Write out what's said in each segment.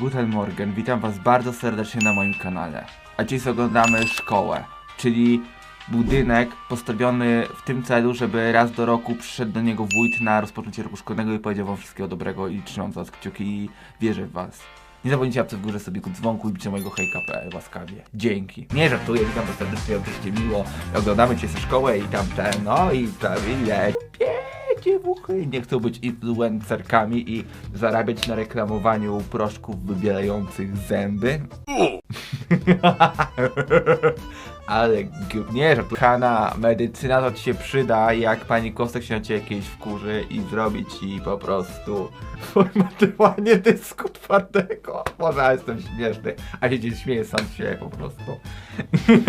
Guten Morgen, witam was bardzo serdecznie na moim kanale. A dziś oglądamy szkołę, czyli budynek postawiony w tym celu, żeby raz do roku przyszedł do niego wójt na rozpoczęcie roku szkolnego i powiedział wam wszystkiego dobrego i trzymam was kciuki i wierzę w was. Nie zapomnijcie łapce w górze sobie ku dzwonku i bicie mojego hejka.pl łaskawie. Dzięki. Nie żartuję, witam was serdecznie, oczywiście miło. Oglądamy dzisiaj szkołę i tamte, no i prawie dziewuchy nie chcą być influencerkami i zarabiać na reklamowaniu proszków wybielających zęby. Ale nie, że Hanna, medycyna to ci się przyda, jak pani Kostek się na ciebie jakieś wkurzy i zrobi ci po prostu formatywanie dysku twardego. Może jestem śmieszny, a się gdzieś śmieję sam siebie po prostu.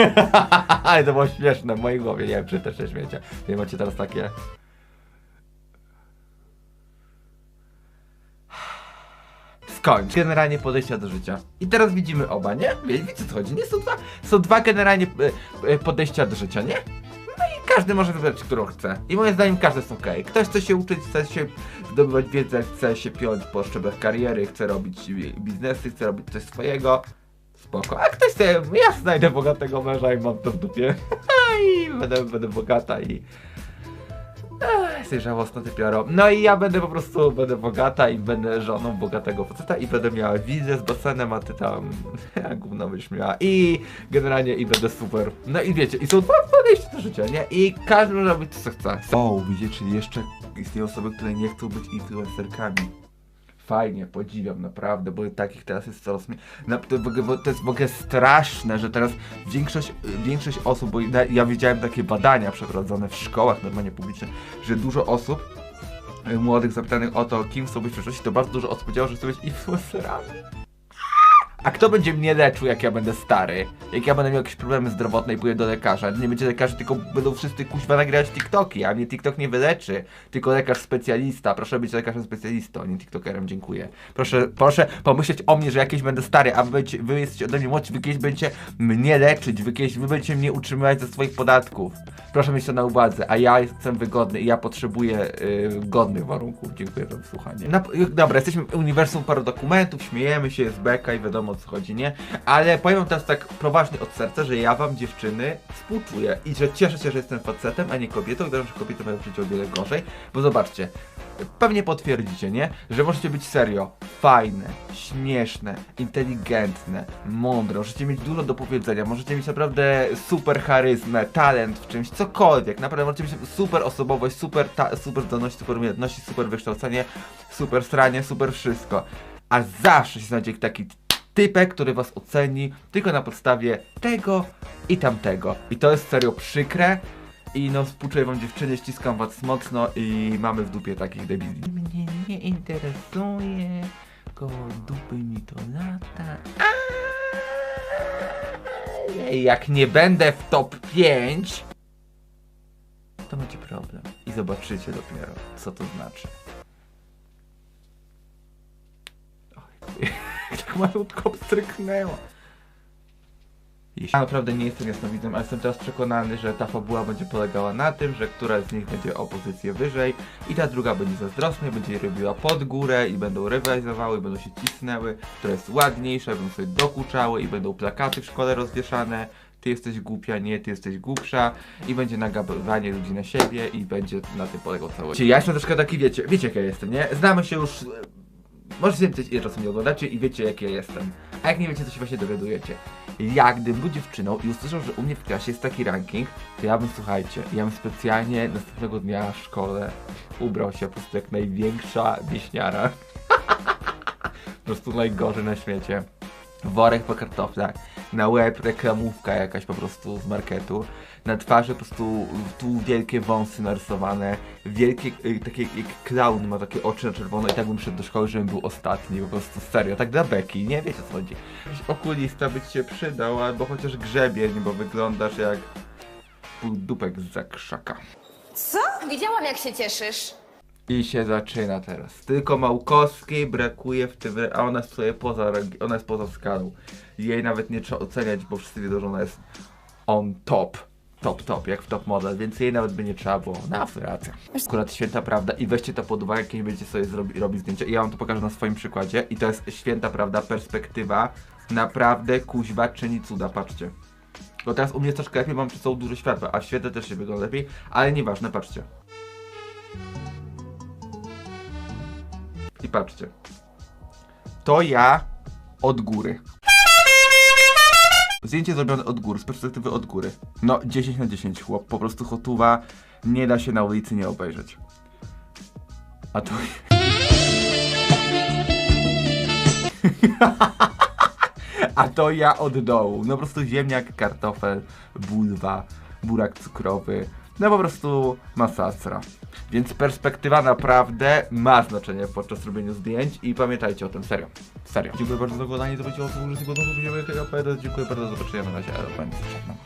Ale to było śmieszne w mojej głowie, nie wiem czy też się śmiecie. Nie macie teraz takie... skończ. Generalnie podejścia do życia. I teraz widzimy oba, nie? Wie- co chodzi? Nie są dwa, są dwa generalnie e, e, podejścia do życia, nie? No i każdy może wybrać, którą chce. I moim zdaniem każdy jest okej. Ktoś chce się uczyć, chce się zdobywać wiedzę, chce się piąć po szczeblach kariery, chce robić biznesy, chce robić coś swojego. Spoko. A ktoś chce, ja znajdę bogatego męża i mam to w dupie. I będę, będę bogata i... Jesteś żałosna ty piaro. No i ja będę po prostu, będę bogata i będę żoną bogatego faceta i będę miała wizję z basenem, a ty tam gówno byś miała. I generalnie i będę super. No i wiecie, i są dwa podejścia do życia, nie? I każdy może robić co chce. O, widzicie, czyli jeszcze istnieją osoby, które nie chcą być influencerkami. Fajnie, podziwiam naprawdę, bo takich teraz jest coraz mniej. To, jest w ogóle straszne, że teraz większość, większość osób, bo ja, ja widziałem takie badania przeprowadzone w szkołach normalnie publicznych, że dużo osób y, młodych zapytanych o to, kim chcą być w przyszłości, to bardzo dużo osób powiedziało, że chcą być influencerami. A kto będzie mnie leczył, jak ja będę stary? Jak ja będę miał jakieś problemy zdrowotne i pójdę do lekarza? Nie będzie lekarzy, tylko będą wszyscy kuźwa nagrywać TikToki, a mnie TikTok nie wyleczy. Tylko lekarz specjalista. Proszę być lekarzem specjalistą, nie TikTokerem, dziękuję. Proszę, proszę pomyśleć o mnie, że jakieś będę stary, a wy, wy jesteście ode mnie młodsi, wy kiedyś będziecie mnie leczyć, wy kiedyś wy będziecie mnie utrzymywać ze swoich podatków. Proszę mieć to na uwadze, a ja jestem wygodny i ja potrzebuję y, godnych warunków. Dziękuję za wysłuchanie. Na, dobra, jesteśmy w uniwersum paru dokumentów, śmiejemy się, jest beka i wiadomo o co chodzi, nie? Ale powiem wam teraz tak poważnie od serca, że ja wam dziewczyny współczuję i że cieszę się, że jestem facetem, a nie kobietą. Że kobiety mają życie o wiele gorzej, bo zobaczcie, pewnie potwierdzicie, nie? Że możecie być serio fajne, śmieszne, inteligentne, mądre, możecie mieć dużo do powiedzenia, możecie mieć naprawdę super charyzmę, talent w czymś, cokolwiek, naprawdę możecie mieć super osobowość, super, ta, super zdolności, super umiejętności, super wykształcenie, super stranie, super wszystko. A zawsze się znajdzie taki typek, który was oceni tylko na podstawie tego i tamtego. I to jest serio przykre. I no współczuję wam dziewczyny, ściskam was mocno i mamy w dupie takich debili. Mnie nie interesuje, koło dupy mi to lata. Aaaa, Jak nie będę w top 5, to macie problem. I zobaczycie dopiero, co to znaczy. Oj, tak malutko stryknęło. Ja naprawdę nie jestem jasnowidzem, ale jestem teraz przekonany, że ta fabuła będzie polegała na tym, że któraś z nich będzie o pozycję wyżej i ta druga będzie zazdrosna będzie je robiła pod górę i będą rywalizowały, będą się cisnęły, która jest ładniejsza, będą sobie dokuczały i będą plakaty w szkole rozwieszane. Ty jesteś głupia, nie, ty jesteś głupsza i będzie nagabywanie ludzi na siebie i będzie na tym polegał cały. Ja jestem troszkę taki, wiecie, wiecie jak ja jestem, nie? Znamy się już Możecie wiedzieć, ile czasu mnie oglądacie i wiecie, jak ja jestem. A jak nie wiecie, to się właśnie dowiadujecie. Ja, gdybym był dziewczyną i usłyszał, że u mnie w klasie jest taki ranking, to ja bym, słuchajcie, ja bym specjalnie następnego dnia w szkole ubrał się po prostu jak największa wieśniara. po prostu najgorzej na świecie. Worek po kartoflach, na łeb reklamówka jakaś po prostu z marketu, na twarzy po prostu tu wielkie wąsy narysowane, wielkie, y, takie jak clown ma takie oczy na czerwono i tak bym szedł do szkoły, żebym był ostatni, po prostu serio, tak dla beki, nie wiecie co chodzi. Okulista by ci się przydał, albo chociaż grzebień, bo wyglądasz jak półdupek z zakrzaka. Co? Widziałam, jak się cieszysz. I się zaczyna teraz. Tylko Małkowskiej brakuje w tym, a ona jest sobie poza, ona jest poza skalą. Jej nawet nie trzeba oceniać, bo wszyscy wiedzą, że ona jest on top. top, top, jak w top model, więc jej nawet by nie trzeba było. No, racja. Akurat święta prawda i weźcie to pod uwagę, kiedy będziecie sobie zrobi, robić zdjęcia. I ja wam to pokażę na swoim przykładzie i to jest święta prawda, perspektywa. Naprawdę kuźwa czyni cuda, patrzcie. Bo teraz u mnie jest troszkę lepiej, mam przed sobą dużo światła, a w świetle też się wygląda lepiej, ale nieważne, patrzcie. Patrzcie. To ja od góry. Zdjęcie zrobione od góry, z perspektywy od góry. No, 10 na 10, chłop. Po prostu hotuwa nie da się na ulicy nie obejrzeć. A to... A to ja od dołu. No po prostu ziemniak, kartofel, bulwa, burak cukrowy. No po prostu masacra. Więc perspektywa naprawdę ma znaczenie podczas robienia zdjęć i pamiętajcie o tym, serio. Serio. Dziękuję bardzo za oglądanie, zobaczcie o służyć, dziękuję bardzo, do zobaczenia, na razie, żegnam.